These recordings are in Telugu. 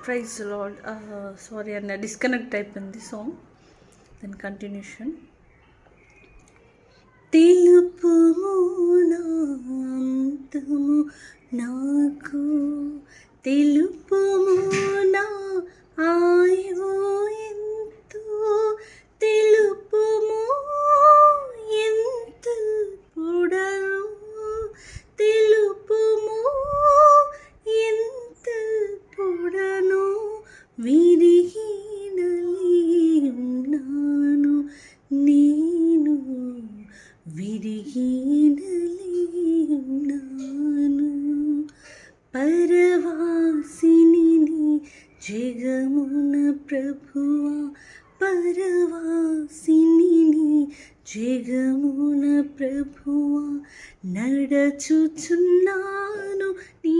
ప్రైజ్ లాడ్ సారీ అన్న డిస్కనెక్ట్ అయిపోయింది సాంగ్ దెన్ కంటిన్యూషన్ తెలుపుము నా అంతము నాకు తెలుపుము నా ఆయు ఎంతో తెలుపు జగమున ప్రభువా పరవాసిని జగమున ప్రభువా నడచుచున్నాను నీ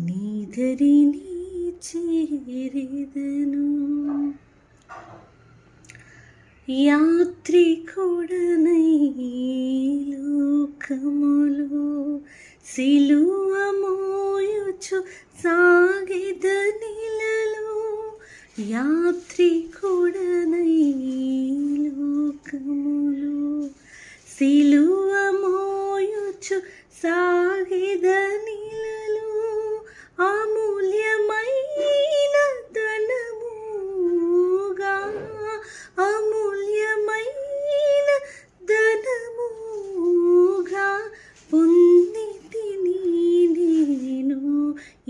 నీ చేరేదను చేరెదను యాత్రికుడనై లోకములు సిలువ సాగిద నిలలో యాత్రికుడనై లోకములు సిలువ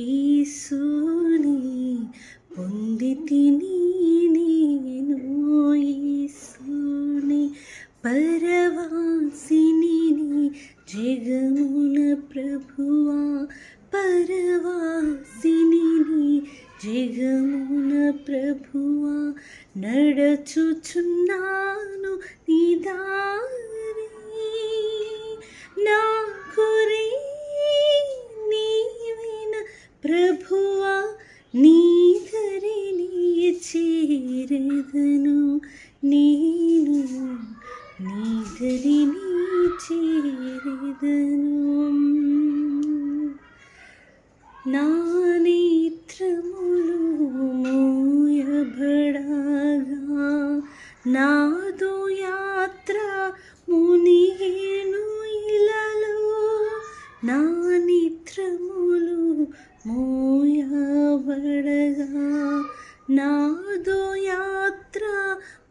ఈసుని పొంది తిని నేను ఈసుని పరవాసిని జగమున ప్రభువా పరవాసిని జగమున ప్రభువా నడచుచున్నాను చేరదను నేను నీ గదిని చేరదను. నా నేత్రములు మూయబడగా నాదో యాత్ర మునిగేను ఇలలో. నా నేత్రములు మూయబడగా నాదు యాత్ర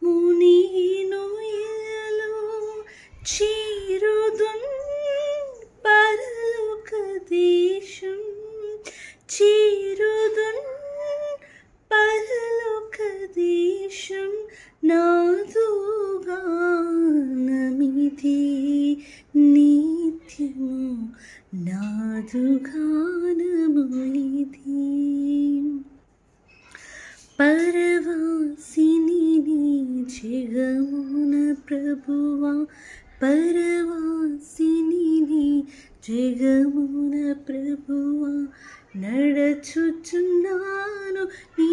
మునిగేను ఇలలో చీరుదున్ పరలోక దేశం. చీరుదున్ పరలోక దేశం నాదుగానమిది నిత్యము నాదుగానము ఇది పరవాసిని జగమున ప్రభువా పరవాసిని జగమున ప్రభువా నడచుచున్నాను నీ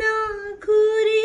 నా గురి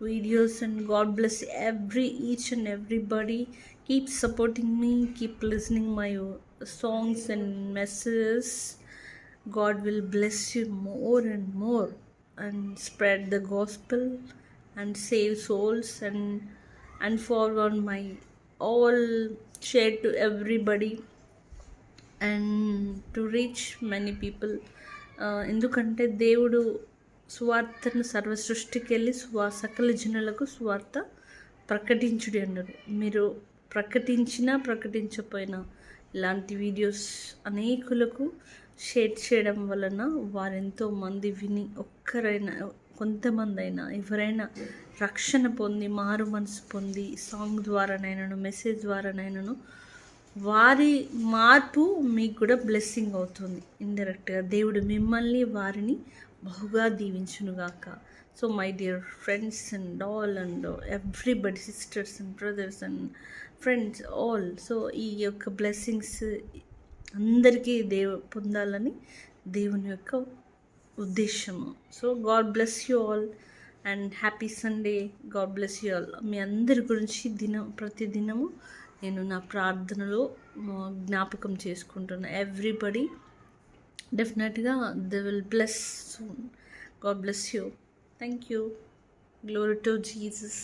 videos and god bless every each and everybody keep supporting me keep listening my uh, songs and messages god will bless you more and more and spread the gospel and save souls and and forward my all share to everybody and to reach many people ఎందుకంటే దేవుడు సువార్తను సర్వ సృష్టికి వెళ్ళి సువా సకల జనులకు సువార్త ప్రకటించుడి అన్నారు. మీరు ప్రకటించినా ప్రకటించకపోయినా ఇలాంటి వీడియోస్ అనేకులకు షేర్ చేయడం వలన వారెంతో మంది విని ఒక్కరైనా కొంతమంది అయినా ఎవరైనా రక్షణ పొంది మారు మనసు పొంది సాంగ్ ద్వారానైనాను మెసేజ్ ద్వారానైనాను వారి మార్పు మీకు కూడా బ్లెస్సింగ్ అవుతుంది. ఇండైరెక్ట్గా దేవుడు మిమ్మల్ని వారిని బహుగా దీవించునుగాక. So my dear friends and all and everybody sisters and brothers and friends all so ఈ యొక్క బ్లెస్సింగ్స్ అందరికీ దేవ పొందాలని దేవుని యొక్క ఉద్దేశము. So God bless you all and happy Sunday God bless you all మీ అందరి గురించి దినం ప్రతి దినము నేను నా ప్రార్థనలో జ్ఞాపకం చేసుకుంటున్నాను everybody డెఫినెట్గా they will bless soon God bless you thank you glory to Jesus